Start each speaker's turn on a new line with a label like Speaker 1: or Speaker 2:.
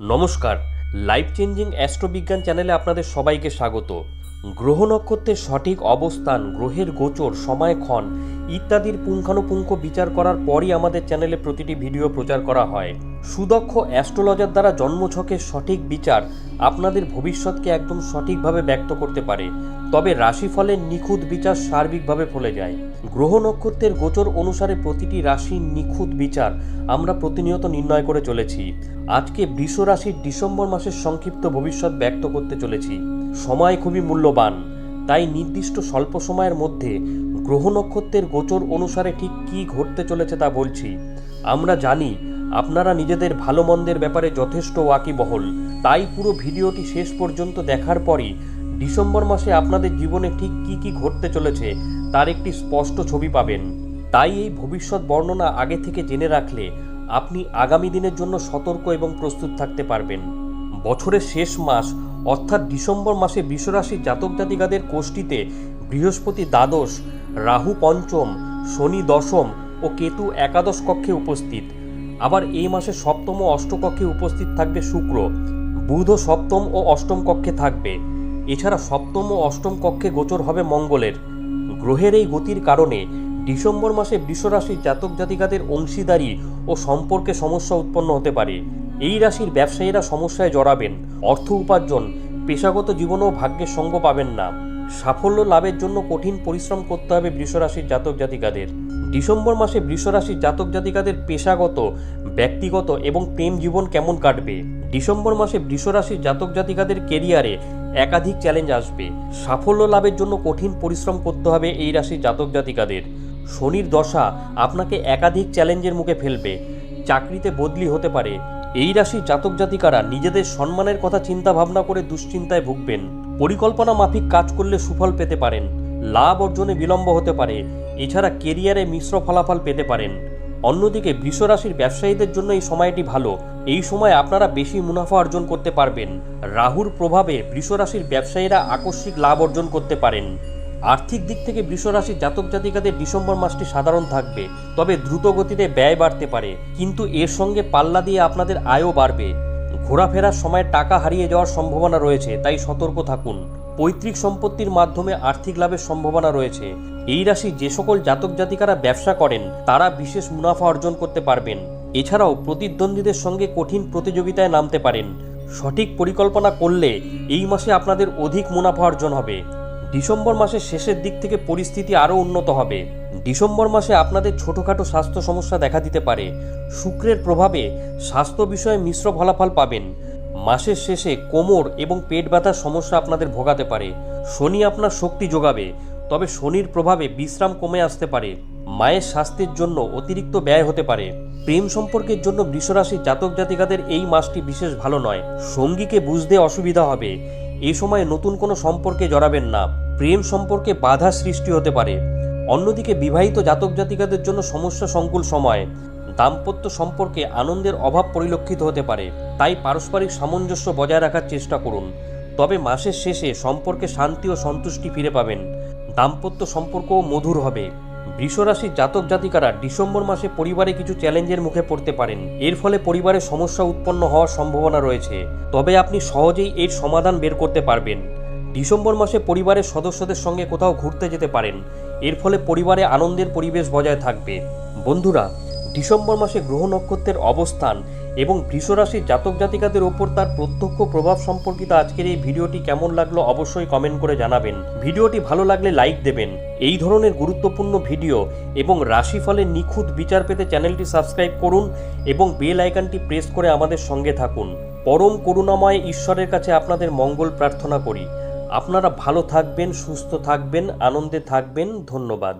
Speaker 1: নমস্কার। Life changing অ্যাস্ট্রোবিজ্ঞান চ্যানেলে আপনাদের সবাইকে স্বাগত। গ্রহ নক্ষত্রের সঠিক অবস্থান, গ্রহের গোচর সময়ক্ষণ ইত্যাদির পুঙ্খানুপুঙ্খ বিচার করার পরই আমাদের চ্যানেলে প্রতিটি ভিডিও প্রচার করা হয়। সুদক্ষ অ্যাস্ট্রোলজার দ্বারা জন্মছকের সঠিক বিচার আপনাদের ভবিষ্যৎকে একদম সঠিকভাবে ব্যক্ত করতে পারে। তবে রাশিফলের নিখুঁত বিচার সার্বিকভাবে ফলে যায়। গ্রহ নক্ষত্রের গোচর অনুসারে প্রতিটি রাশির নিখুঁত বিচার আমরা প্রতিনিয়ত নির্ণয় করে চলেছি। আজকে বৃষ রাশির ডিসেম্বর মাসের সংক্ষিপ্ত ভবিষ্যৎ ব্যক্ত করতে চলেছি। সময় খুবই মূল্যবান। তাই নির্দিষ্ট স্বল্প সময়ের মধ্যে গ্রহ নক্ষত্রের গোচর অনুসারে ঠিক কী ঘটতে চলেছে তা বলছি। আমরা জানি আপনারা নিজেদের ভালো মন্দের ব্যাপারে যথেষ্ট ওয়াকিবহল। তাই পুরো ভিডিওটি শেষ পর্যন্ত দেখার পরই ডিসেম্বর মাসে আপনাদের জীবনে ঠিক কী কী ঘটতে চলেছে তার একটি স্পষ্ট ছবি পাবেন। তাই এই ভবিষ্যৎ বর্ণনা আগে থেকে জেনে রাখলে আপনি আগামী দিনের জন্য সতর্ক এবং প্রস্তুত থাকতে পারবেন। বছরের শেষ মাস, অর্থাৎ ডিসেম্বর মাসে বিশ্বরাশি জাতক জাতিকাদের কোষ্ঠীতে বৃহস্পতি দ্বাদশ, রাহু পঞ্চম, শনি দশম ও কেতু একাদশ কক্ষে উপস্থিত। আবার এই মাসে সপ্তম ও অষ্টকক্ষে উপস্থিত থাকবে শুক্র। বুধ সপ্তম ও অষ্টম কক্ষে থাকবে। এছাড়া সপ্তম ও অষ্টম কক্ষে গোচর হবে মঙ্গলের। গ্রহের এই গতির কারণে ডিসেম্বর মাসে বৃষরাশির জাতক জাতিকাদের অংশীদারি ও সম্পর্কে সমস্যা উৎপন্ন হতে পারে। এই রাশির ব্যবসায়ীরা সমস্যায় জড়াবেন। অর্থ উপার্জন, পেশাগত জীবনেও ভাগ্যের সঙ্গ পাবেন না। সাফল্য লাভের জন্য কঠিন পরিশ্রম করতে হবে বৃষরাশির জাতক জাতিকাদের। ডিসেম্বর মাসে বৃষরাশির জাতক জাতিকাদের পেশাগত, ব্যক্তিগত এবং প্রেম জীবন কেমন কাটবে? ডিসেম্বর মাসে বৃষরাশির জাতক জাতিকাদের কেরিয়ারে একাধিক চ্যালেঞ্জ আসবে। সাফল্য লাভের জন্য কঠিন পরিশ্রম করতে হবে এই রাশির জাতক জাতিকাদের। শনির দশা আপনাকে একাধিক চ্যালেঞ্জের মুখে ফেলবে। চাকরিতে বদলি হতে পারে। এই রাশির জাতক জাতিকারা নিজেদের সম্মানের কথা চিন্তা ভাবনা করে দুশ্চিন্তায় ভুগবেন। পরিকল্পনা মাফিক কাজ করলে সুফল পেতে পারেন। লাভ অর্জনে বিলম্ব হতে পারে। এছাড়া কেরিয়ারে মিশ্র ফলাফল পেতে পারেন। অন্যদিকে বৃষরাশির ব্যবসায়ীদের জন্য এই সময়টি ভালো। এই সময় আপনারা বেশি মুনাফা অর্জন করতে পারবেন। রাহুর প্রভাবে বৃষরাশির ব্যবসায়ীরা আকস্মিক লাভ অর্জন করতে পারেন। আর্থিক দিক থেকে বৃষরাশির জাতক জাতিকাদের ডিসেম্বর মাসটি সাধারণ থাকবে, তবে দ্রুত গতিতে ব্যয় বাড়তে পারে। কিন্তু এর সঙ্গে পাল্লা দিয়ে আপনাদের আয়ও বাড়বে। ঘোরাফেরার সময় টাকা হারিয়ে যাওয়ার সম্ভাবনা রয়েছে, তাই সতর্ক থাকুন। পৈতৃক সম্পত্তির মাধ্যমে আর্থিক লাভের সম্ভাবনা রয়েছে। এই রাশি যে সকল জাতক জাতিকারা ব্যবসা করেন, তারা বিশেষ মুনাফা অর্জন করতে পারবেন। এছাড়াও প্রতিদ্বন্দ্বীদের সঙ্গে কঠিন প্রতিযোগিতায় নামতে পারেন। সঠিক পরিকল্পনা করলে এই মাসে আপনাদের অধিক মুনাফা অর্জন হবে। ডিসেম্বর মাসের শেষের দিক থেকে পরিস্থিতি আরও উন্নত হবে। ডিসেম্বর মাসে আপনাদের ছোটোখাটো স্বাস্থ্য সমস্যা দেখা দিতে পারে। শুক্রের প্রভাবে স্বাস্থ্য বিষয়ে মিশ্র ফলাফল পাবেন। মাসের শেষে কোমর এবং পেট ব্যথার সমস্যা আপনাদের ভোগাতে পারে। শনি আপনার শক্তি যোগাবে, তবে শনির প্রভাবে বিশ্রাম কমে আসতে পারে। মায়ের স্বাস্থ্যের জন্য অতিরিক্ত ব্যয় হতে পারে। প্রেম সম্পর্কের জন্য বৃষরাশির জাতক জাতিকাদের এই মাসটি বিশেষ ভালো নয়। সঙ্গীকে বুঝতে অসুবিধা হবে। এই সময় নতুন কোনো সম্পর্কে জড়াবেন না। প্রেম সম্পর্কে বাধা সৃষ্টি হতে পারে। অন্যদিকে বিবাহিত জাতক জাতিকাদের জন্য সমস্যা সংকুল সময় দাম্পত্য সম্পর্কে আনন্দের অভাব পরিলক্ষিত হতে পারে। তাই পারস্পরিক সামঞ্জস্য বজায় রাখার চেষ্টা করুন। তবে মাসের শেষে সম্পর্কে শান্তি ও সন্তুষ্টি ফিরে পাবেন। দাম্পত্য সম্পর্কও মধুর হবে। বৃষরাশির জাতক জাতিকারা ডিসেম্বর মাসে পরিবারে কিছু চ্যালেঞ্জের মুখে পড়তে পারেন। এর ফলে পরিবারে সমস্যা উৎপন্ন হওয়ার সম্ভাবনা রয়েছে। তবে আপনি সহজেই এর সমাধান বের করতে পারবেন। ডিসেম্বর মাসে পরিবারের সদস্যদের সঙ্গে কোথাও ঘুরতে যেতে পারেন। এর ফলে পরিবারে আনন্দের পরিবেশ বজায় থাকবে। বন্ধুরা, ডিসেম্বর মাসে গ্রহ নক্ষত্রের অবস্থান এবং বৃষরাশির জাতক জাতিকাদের ওপর তার প্রত্যক্ষ প্রভাব সম্পর্কিত আজকের এই ভিডিওটি কেমন লাগল অবশ্যই কমেন্ট করে জানাবেন। ভিডিওটি ভালো লাগলে লাইক দেবেন। এই ধরনের গুরুত্বপূর্ণ ভিডিও এবং রাশিফলের নিখুঁত বিচার পেতে চ্যানেলটি সাবস্ক্রাইব করুন এবং বেল আইকনটি প্রেস করে আমাদের সঙ্গে থাকুন। পরম করুণাময় ঈশ্বরের কাছে আপনাদের মঙ্গল প্রার্থনা করি। আপনারা ভালো থাকবেন সুস্থ থাকবেন আনন্দে থাকবেন। ধন্যবাদ।